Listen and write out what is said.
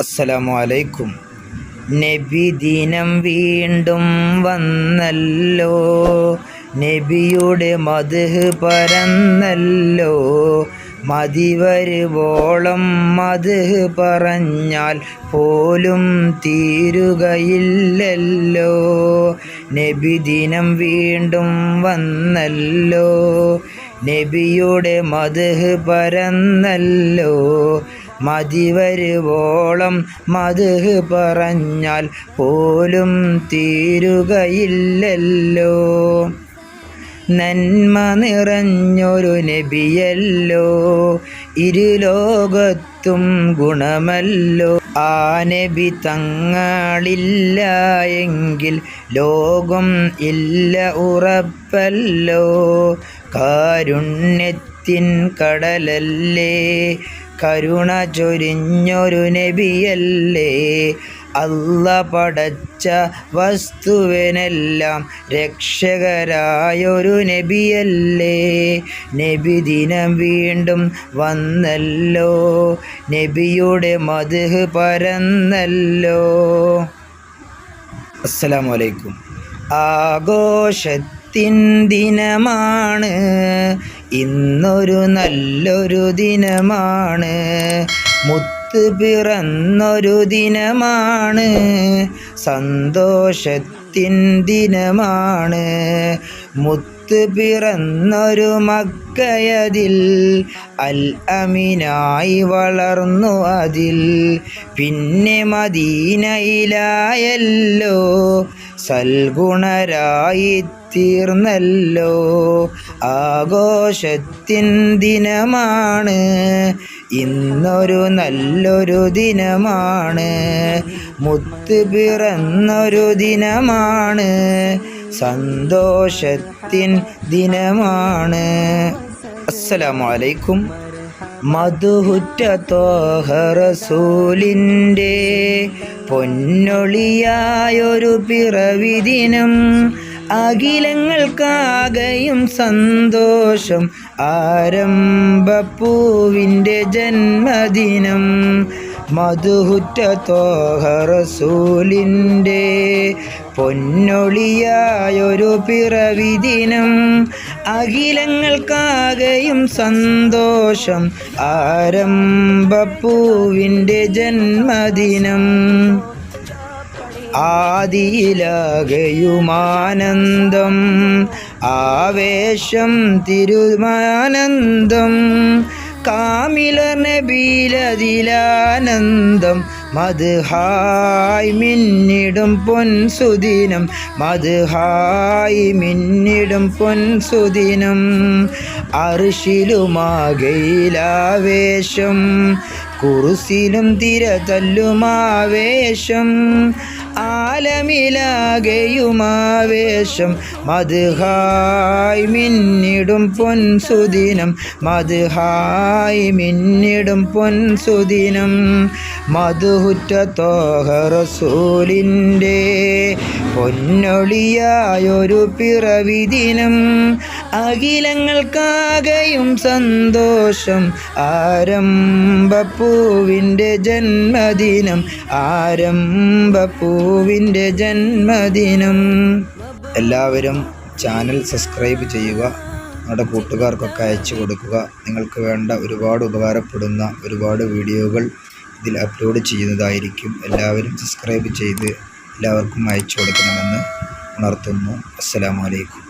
അസ്സലാമു അലൈക്കും നബി ദിനം വീണ്ടും വന്നല്ലോ. നബിയുടെ മധു പരന്നല്ലോ. മതി വരുവോളം മധു പറഞ്ഞാൽ പോലും തീരുകയില്ലല്ലോ. നബി ദിനം വീണ്ടും വന്നല്ലോ. നബിയുടെ മധു പരന്നല്ലോ. മതിവരുവോളം മധു പറഞ്ഞാൽ പോലും തീരുകയില്ലല്ലോ. നന്മ നിറഞ്ഞൊരു നബിയല്ലോ. ഇരുലോകത്തും ഗുണമല്ലോ. ആ നബി തങ്ങളില്ല എങ്കിൽ ലോകം ഇല്ല ഉറപ്പല്ലോ. കാരുണ്യത്തിൻ കടലല്ലേ കരുണ ചൊരിഞ്ഞൊരു നബിയല്ലേ. അല്ല പടച്ച വസ്തുവിനെല്ലാം രക്ഷകരായൊരു നബിയല്ലേ. നബി ദിനം വീണ്ടും വന്നല്ലോ. നബിയുടെ മധുഹ് പരന്നല്ലോ. അസ്സലാമു അലൈക്കും. ആഘോഷത്തിൻ ദിനമാണ്. ഇന്നൊരു നല്ലൊരു ദിനമാണ്. മുത്ത് പിറന്നൊരു ദിനമാണ്. സന്തോഷത്തിൻ ദിനമാണ്. മുത്ത് പിറന്നൊരു മക്കയതിൽ അൽ അമിനായി വളർന്നു അതിൽ. പിന്നെ മദീനയിലായല്ലോ സൽഗുണരായി തീർന്നല്ലോ. ആഘോഷത്തിൻ ദിനമാണ്. ഇന്നൊരു നല്ലൊരു ദിനമാണ്. മുത്ത് പിറന്നൊരു ദിനമാണ്. സന്തോഷത്തിൻ ദിനമാണ്. അസ്സലാമലൈക്കും. മധുഹുറ്റ തോഹറസൂലിന്റെ പൊന്നൊളിയായൊരു പിറവിദിനം അഖിലങ്ങൾക്കാകെയും സന്തോഷം. ആരംഭപ്പൂവിന്റെ ജന്മദിനം. മധുഹുറ്റ തോഹറസൂലിന്റെ പൊന്നൊളിയായൊരു പിറവിദിനം. അഖിലങ്ങൾക്കാകെയും സന്തോഷം. ആരംഭപ്പൂവിന്റെ ജന്മദിനം. ആദിയിലാകയുമാനന്ദം. ആവേശം തിരുമാനന്ദം. കാമില നബീലതിലാനന്ദം മധുഹായ് മിന്നിടും പൊൻസുദിനം. മധുഹായ് മിന്നിടും പൊൻസുദിനം. അർഷിലുമാകയിലാവേശം കുറുസിലും തിര തല്ലുമാവേശം ആലമിലാകെയുമാവേശം. മധുഹായ് മിന്നിടും പൊൻസുദിനം. മധുഹായ് മിന്നിടും പൊൻസുദിനം. മധുഹുറ്റ തോഹറസൂലിന്റെ പൊന്നൊളിയായൊരു പിറവിദിനം. അഖിലങ്ങൾക്കാകെയും സന്തോഷം. ആരംഭപ്പൂവിന്റെ ജന്മദിനം ആരംഭപ്പൂവിന്റെ ജന്മദിനം. എല്ലാവരും ചാനൽ സബ്സ്ക്രൈബ് ചെയ്യുക നമ്മുടെ കൂട്ടുകാർക്കൊക്കെ അയച്ചു കൊടുക്കുക. നിങ്ങൾക്ക് വേണ്ട ഒരുപാട് ഉപകാരപ്പെടുന്ന ഒരുപാട് വീഡിയോകൾ ഇതിൽ അപ്ലോഡ് ചെയ്യുന്നതായിരിക്കും. എല്ലാവരും സബ്സ്ക്രൈബ് ചെയ്ത് എല്ലാവർക്കും അയച്ചു കൊടുക്കണമെന്ന് ഉണർത്തുന്നു. അസ്സലാമു അലൈക്കും.